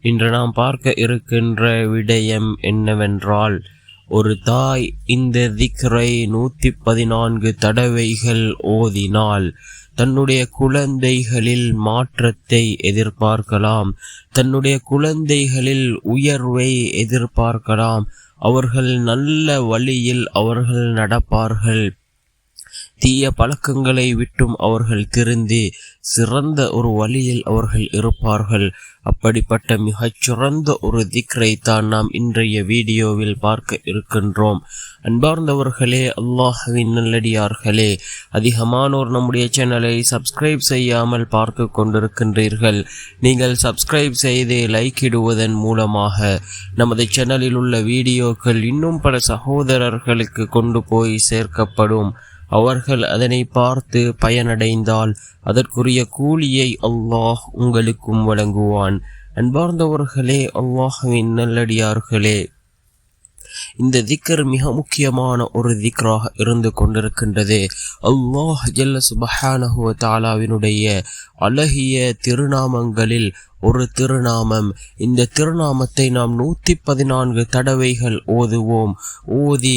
இன்று நாம் பார்க்க இருக்கின்ற விடயம் என்னவென்றால் ஒரு தாய் இந்த திக்ரை நூற்றி பதினான்கு தடவைகள் ஓதினால் தன்னுடைய குழந்தைகளில் மாற்றத்தை எதிர்பார்க்கலாம் தன்னுடைய குழந்தைகளில் உயர்வை எதிர்பார்க்கலாம் அவர்கள் நல்ல வழியில் அவர்கள் நடப்பார்கள். தீய பழக்கங்களை விட்டும் அவர்கள் திருந்தி சிறந்த ஒரு வழியில் அவர்கள் இருப்பார்கள். அப்படிப்பட்ட மிகச் சிறந்த ஒரு திக்ரை தான் நாம் இன்றைய வீடியோவில் பார்க்க இருக்கின்றோம். அன்பார்ந்தவர்களே அல்லாஹவின் நல்லடியார்களே அதிகமானோர் நம்முடைய சேனலை சப்ஸ்கிரைப் செய்யாமல் பார்க்க கொண்டிருக்கின்றீர்கள். நீங்கள் சப்ஸ்கிரைப் செய்து லைக் இடுவதன் மூலமாக நமது சேனலில் உள்ள வீடியோக்கள் இன்னும் பல சகோதரர்களுக்கு கொண்டு போய் சேர்க்கப்படும். அவர்கள் அதனை பார்த்து பயனடைந்தால் அதற்குரிய கூலியை அல்லாஹ் உங்களுக்கும் வழங்குவான். அன்பார்ந்தவர்களே அல்லாஹுவின் நல்லடியார்களே இந்த திக்கர் மிக முக்கியமான ஒரு திக்ராக இருந்து கொண்டிருக்கின்றது. அல்லாஹ் ஜல்ல சுபஹானஹுவ தாலாவினுடைய அழகிய திருநாமங்களில் ஒரு திருநாமம். இந்த திருநாமத்தை நாம் நூற்றி பதினான்கு தடவைகள் ஓதுவோம். ஓதி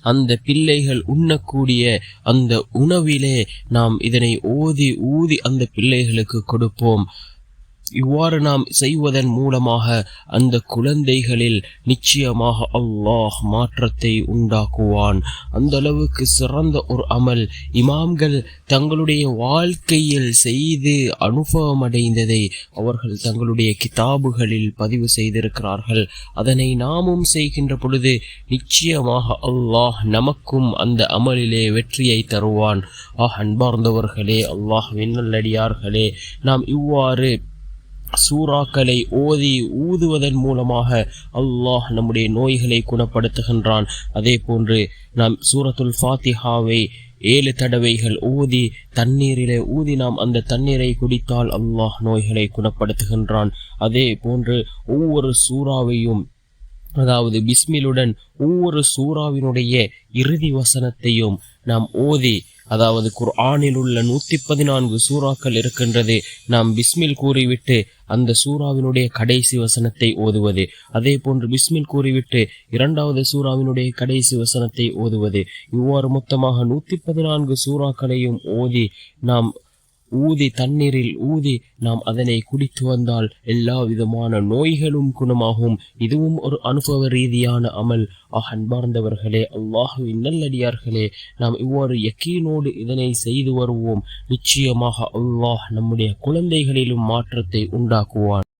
அந்த பிள்ளைகள் உண்ணக்கூடிய அந்த உணவிலே நாம் இதனை ஓதி ஊதி அந்த பிள்ளைகளுக்கு கொடுப்போம். இவ்வாறு நாம் செய்வதன் மூலமாக அந்த குழந்தைகளில் நிச்சயமாக அல்லாஹ் மாற்றத்தை உண்டாக்குவான். அந்த அளவுக்கு சிறந்த ஒரு அமல் இமாம்கள் தங்களுடைய வாழ்க்கையில் செய்து அனுபவம் அடைந்ததை அவர்கள் தங்களுடைய கிதாபுகளில் பதிவு செய்திருக்கிறார்கள். அதனை நாமும் செய்கின்ற பொழுது நிச்சயமாக அல்லாஹ் நமக்கும் அந்த அமலிலே வெற்றியை தருவான். ஆஹ் அன்பார்ந்தவர்களே அல்லாஹ் விண்ணல்லடியார்களே நாம் இவ்வாறு சூறாக்களை ஓதி ஊதுவதன் மூலமாக அல்லாஹ் நம்முடைய நோய்களை குணப்படுத்துகின்றான். அதே போன்று நாம் சூரத்துல் ஃபாத்திஹாவை ஏழு தடவைகள் ஊதி தண்ணீரிலே ஊதி நாம் அந்த தண்ணீரை குடித்தால் அல்லாஹ் நோய்களை குணப்படுத்துகின்றான். அதே போன்று ஒவ்வொரு சூறாவையும் அதாவது பிஸ்மிலுடன் ஒவ்வொரு சூறாவினுடைய இறுதி வசனத்தையும் நாம் ஓதி அதாவது குர்ஆனில் உள்ள நூத்தி பதினான்கு சூறாக்கள் இருக்கின்றது நாம் பிஸ்மில் கூறிவிட்டு அந்த சூறாவினுடைய கடைசி வசனத்தை ஓதுவது. அதே போன்று பிஸ்மில் கூறிவிட்டு இரண்டாவது சூறாவினுடைய கடைசி வசனத்தை ஓதுவது. இவ்வாறு மொத்தமாக நூத்தி பதினான்கு சூறாக்களையும் ஓதி நாம் ஊதி தண்ணீரில் ஊதி நாம் அதனை குடித்து வந்தால் எல்லா விதமான நோய்களும் குணமாகும். இதுவும் ஒரு அனுபவ ரீதியான அமல். ஆஹ் அன்பார்ந்தவர்களே அல்லாஹுவின் நல்லடியார்களே நாம் இவ்வாறு யக்கீனோடு இதனை செய்து வருவோம். நிச்சயமாக அல்லாஹ் நம்முடைய குழந்தைகளிலும் மாற்றத்தை உண்டாக்குவான்.